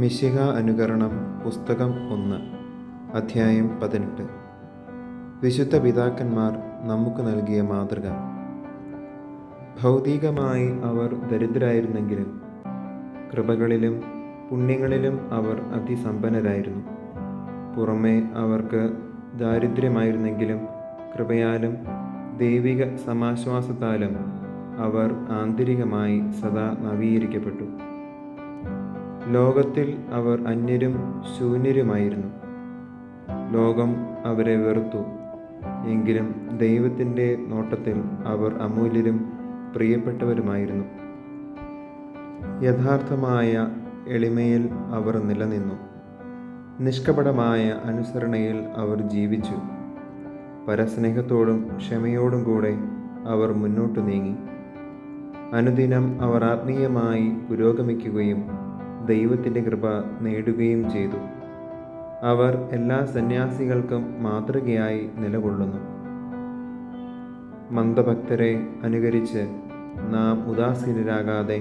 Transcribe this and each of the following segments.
മിശിഹ അനുകരണം പുസ്തകം ഒന്ന് അധ്യായം പതിനെട്ട്. വിശുദ്ധ പിതാക്കന്മാർ നമുക്ക് നൽകിയ മാതൃക. ഭൗതികമായി അവർ ദരിദ്രായിരുന്നെങ്കിലും കൃപകളിലും പുണ്യങ്ങളിലും അവർ അതിസമ്പന്നരായിരുന്നു. പുറമേ അവർക്ക് ദാരിദ്ര്യമായിരുന്നെങ്കിലും കൃപയാലും ദൈവിക സമാശ്വാസത്താലും അവർ ആന്തരികമായി സദാ നവീകരിക്കപ്പെട്ടു. ലോകത്തിൽ അവർ അന്യരും ശൂന്യരുമായിരുന്നു. ലോകം അവരെ വെറുത്തു. എങ്കിലും ദൈവത്തിന്റെ നോട്ടത്തിൽ അവർ അമൂല്യരും പ്രിയപ്പെട്ടവരുമായിരുന്നു. യഥാർത്ഥമായ എളിമയിൽ അവർ നിലനിന്നു. നിഷ്കപടമായ അനുസരണയിൽ അവർ ജീവിച്ചു. പരസ്നേഹത്തോടും ക്ഷമയോടും കൂടെ അവർ മുന്നോട്ടു നീങ്ങി. അനുദിനം അവർ ആത്മീയമായി പുരോഗമിക്കുകയും ദൈവത്തിന്റെ കൃപ നേടുകയും ചെയ്തു. അവർ എല്ലാ സന്യാസികൾക്കും മാതൃകയായി നിലകൊള്ളുന്നു. മന്ദഭക്തരെ അനുകരിച്ച് നാം ഉദാസീനരാകാതെ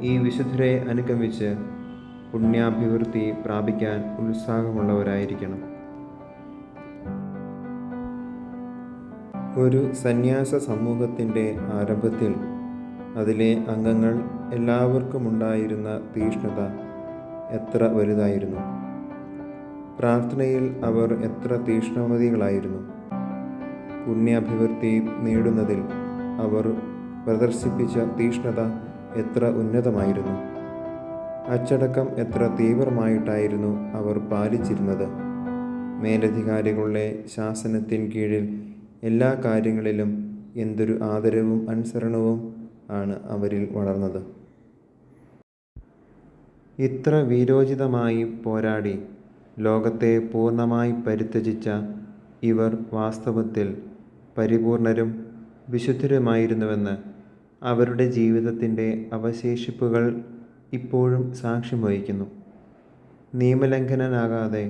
ഈ വിശുദ്ധരെ അനുഗമിച്ച് പുണ്യാഭിവൃദ്ധി പ്രാപിക്കാൻ ഉത്സാഹമുള്ളവരായിരിക്കണം. ഒരു സന്യാസ സമൂഹത്തിന്റെ ആരംഭത്തിൽ അതിലെ അംഗങ്ങൾ എല്ലാവർക്കും ഉണ്ടായിരുന്ന തീഷ്ണത എത്ര വലുതായിരുന്നു. പ്രാർത്ഥനയിൽ അവർ എത്ര തീഷ്ണമതികളായിരുന്നു. പുണ്യാഭിവൃദ്ധി നേടുന്നതിൽ അവർ പ്രദർശിപ്പിച്ച തീഷ്ണത എത്ര ഉന്നതമായിരുന്നു. അച്ചടക്കം എത്ര തീവ്രമായിട്ടായിരുന്നു അവർ പാലിച്ചിരുന്നത്. മേലധികാരികളുടെ ശാസനത്തിൻ കീഴിൽ എല്ലാ കാര്യങ്ങളിലും എന്തൊരു ആദരവും അനുസരണവും ആണ് അവരിൽ വളർന്നത്. ഇത്ര വീരോചിതമായി പോരാടി ലോകത്തെ പൂർണമായി പരിത്യജിച്ച ഇവർ വാസ്തവത്തിൽ പരിപൂർണരും വിശുദ്ധരുമായിരുന്നുവെന്ന് അവരുടെ ജീവിതത്തിന്റെ അവശേഷിപ്പുകൾ ഇപ്പോഴും സാക്ഷ്യം വഹിക്കുന്നു. നിയമലംഘനനാകാതെ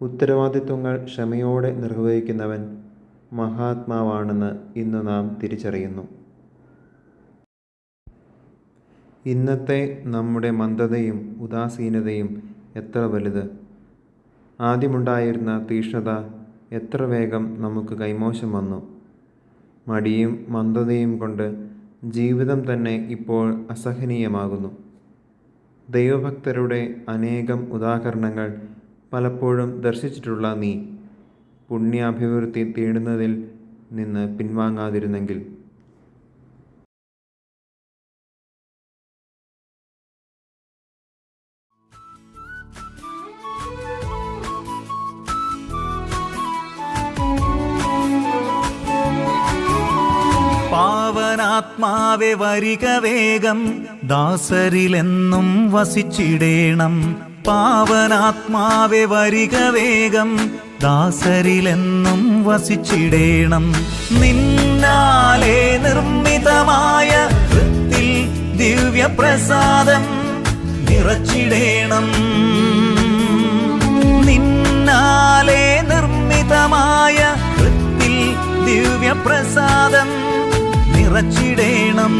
ഉത്തരവാദിത്വങ്ങൾ ക്ഷമയോടെ നിർവഹിക്കുന്നവൻ മഹാത്മാവാണെന്ന് ഇന്ന് നാം തിരിച്ചറിയുന്നു. ഇന്നത്തെ നമ്മുടെ മന്ദതയും ഉദാസീനതയും എത്ര വലുത്? ആദ്യമുണ്ടായിരുന്ന തീഷ്ണത എത്ര വേഗം നമുക്ക് കൈമോശം വന്നു? മടിയും മന്ദതയും കൊണ്ട് ജീവിതം തന്നെ ഇപ്പോൾ അസഹനീയമാകുന്നു. ദൈവഭക്തരുടെ അനേകം ഉദാഹരണങ്ങൾ പലപ്പോഴും ദർശിച്ചിട്ടുള്ള നീ. പുണ്യാഭിവൃദ്ധി തേടുന്നതിൽ നിന്ന് പിൻവാങ്ങാതിരുന്നെങ്കിൽ പാവനാത്മാവെ വരിക വേഗം. ദാസരിലെന്നും വസിച്ചിടേണം. പാവനാത്മാവെ വരിക വേഗം. ദാസരിലെന്നും വസിച്ചിടേണം. നിന്നാലേ നിർമ്മിതമായ വൃത്തിൽ ദിവ്യപ്രസാദം നിറച്ചിടേണം. നിന്നാലേ നിർമ്മിതമായ വൃത്തിൽ ദിവ്യപ്രസാദം നിറച്ചിടേണം.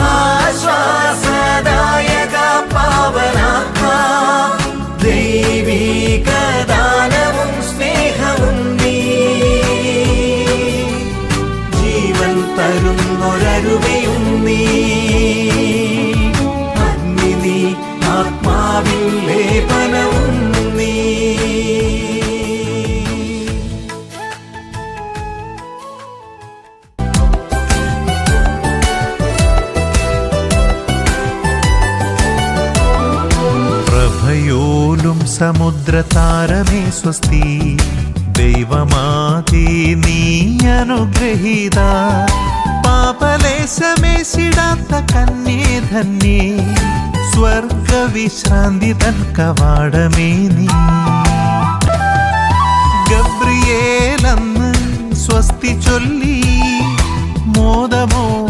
ആശ്വാസദായക പാവനാത്മാ. പ്രഭയോലും സമുദ്രതാരമേ സ്വസ്തി. ദൈവമാതി നീ അനുഗ്രഹീത. പാപലേശമേശിടാത്ത കന്നേ ധന്യേ സ്വർഗവിശ്രാന്തി തൻ കവാടമേ നീ. ഗബ്രിയേലന്ന് സ്വസ്തി ചൊല്ലി. മോദമോടതു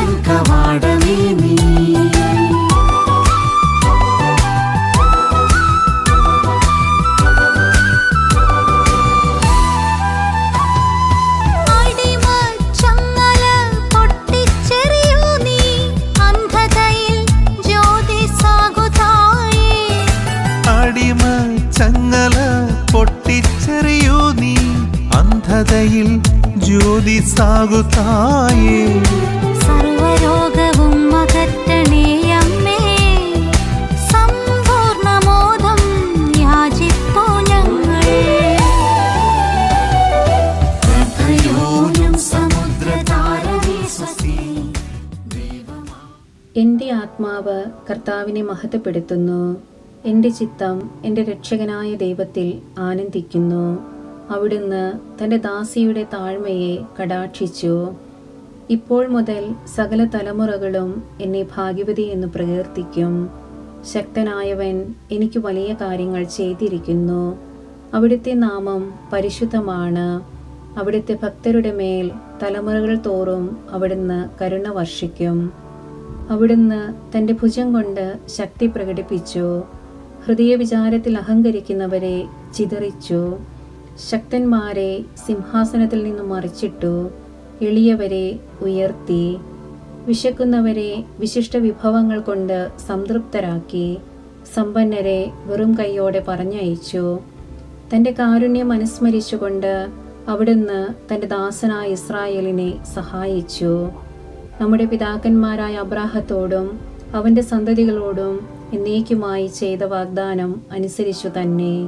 അന്ധതയിൽ ജ്യോതി സാകുതായേ സർവരോഗവും അകറ്റണേ അമ്മേ. സമ്പൂർണമോദം യാചിപ്പോ ഞങ്ങൾ എന്റെ ആത്മാവ് കർത്താവിനെ മഹത്വപ്പെടുത്തുന്നു. എന്റെ ചിത്തം എന്റെ രക്ഷകനായ ദൈവത്തിൽ ആനന്ദിക്കുന്നു. അവിടുന്ന് തന്റെ ദാസിയുടെ താഴ്മയെ കടാക്ഷിച്ചു. ഇപ്പോൾ മുതൽ സകല തലമുറകളും എന്നെ ഭാഗ്യവതി എന്ന് പ്രകീർത്തിക്കും. ശക്തനായവൻ എനിക്ക് വലിയ കാര്യങ്ങൾ ചെയ്തിരിക്കുന്നു. അവിടുത്തെ നാമം പരിശുദ്ധമാണ്. അവിടുത്തെ ഭക്തരുടെ മേൽ തലമുറകൾ തോറും അവിടുന്ന് കരുണ വർഷിക്കും. അവിടുന്ന് തന്റെ ഭുജം കൊണ്ട് ശക്തി പ്രകടിപ്പിച്ചു. ഹൃദയ വിചാരത്തിൽ അഹങ്കരിക്കുന്നവരെ ചിതറിച്ചു. ശക്തന്മാരെ സിംഹാസനത്തിൽ നിന്നും മറിച്ചിട്ടു എളിയവരെ ഉയർത്തി വിശക്കുന്നവരെ വിശിഷ്ട വിഭവങ്ങൾ കൊണ്ട് സംതൃപ്തരാക്കി സമ്പന്നരെ വെറും കൈയോടെ പറഞ്ഞയച്ചു. തന്റെ കാരുണ്യം അനുസ്മരിച്ചുകൊണ്ട് അവിടുന്ന് തന്റെ ദാസനായ ഇസ്രായേലിനെ സഹായിച്ചു. നമ്മുടെ പിതാക്കന്മാരായ അബ്രാഹത്തോടും അവന്റെ സന്തതികളോടും എന്നേക്കുമായി ചെയ്ത വാഗ്ദാനം അനുസരിച്ചു തന്നെ.